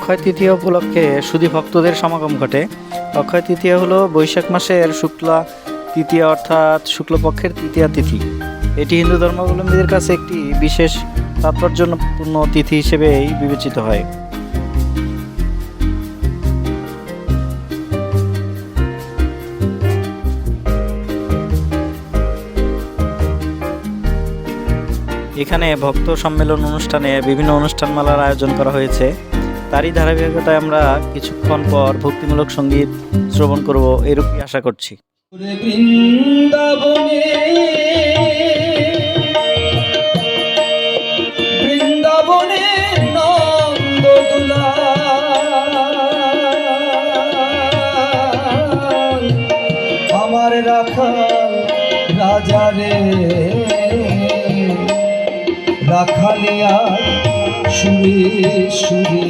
অক্ষয় তৃতীয়া উপলক্ষে সুধী ভক্তদের সমাগম ঘটে। অক্ষয় তৃতীয়া হলো বৈশাখ মাসের শুক্লা তৃতীয়া অর্থাৎ শুক্লপক্ষের তৃতীয়া তিথি। এটি হিন্দু ধর্মাবলম্বীদের কাছে একটি বিশেষ তাৎপর্যপূর্ণ তিথি হিসেবেই বিবেচিত হয়। এখানে ভক্ত সম্মেলন অনুষ্ঠানে বিভিন্ন অনুষ্ঠানমালার আয়োজন করা হয়েছে। তারই ধারাবাহিকতায় আমরা কিছুক্ষণ পর ভক্তিমূলক সংগীত শ্রবণ করব এরূপই আশা করছি। আমার রাখাল রাজা রে। রাখালিয়া সুরে সুরে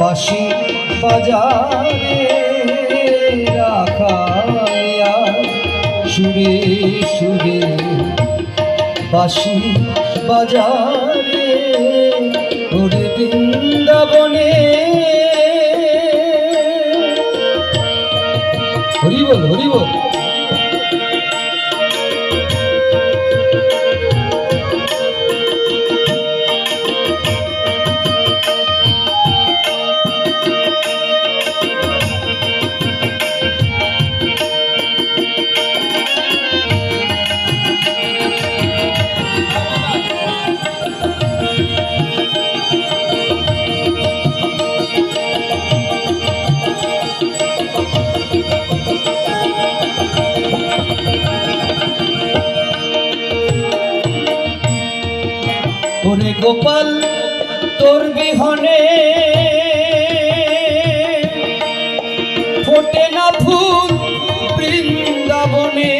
বাসি বাজারে রাখালিয়া সুরে সুরে বাসি বাজারে গোপাল তোর বিহনে ফোটে না ফুল বৃন্দাবনে।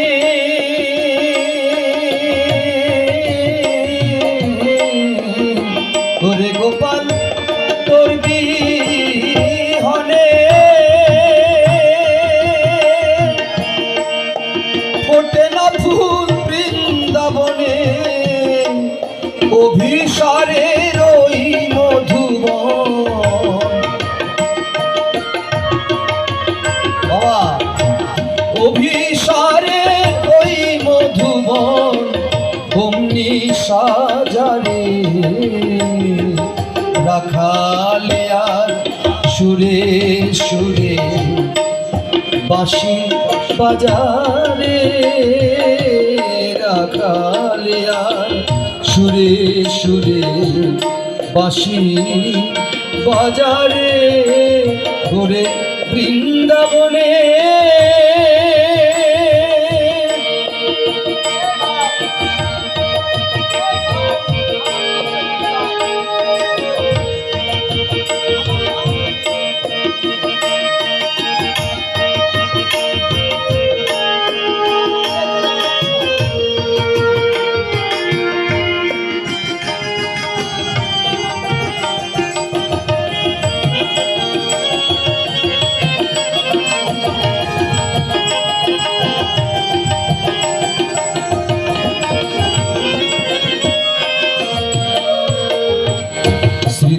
ওরে গোপাল তোর বিহনে অভিসারের ওই মধুবন। বাবা অভিসারের ওই মধুবন অমনি সাজারে রাখালে আর সুরে সুরে বাঁশি বাজারে রাখালে আর সুরে সুরে বাসি বাজারে ঘুরে বৃন্দাবনে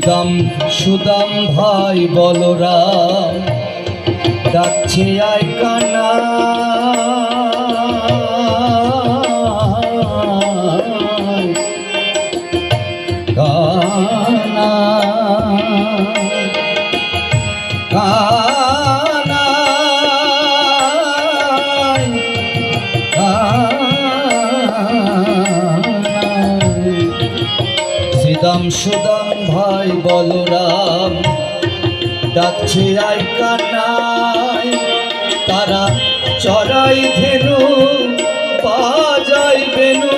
শ্রীদাম সুদাম ভাই বলরাম ডাকছে আয় কানা। শ্রীদাম সুদাম ভাই বলরাম। ডাকছে আই কানাই তারা চড়াই ধেনু বাজাই বেনু।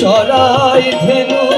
চড়াই ধেনু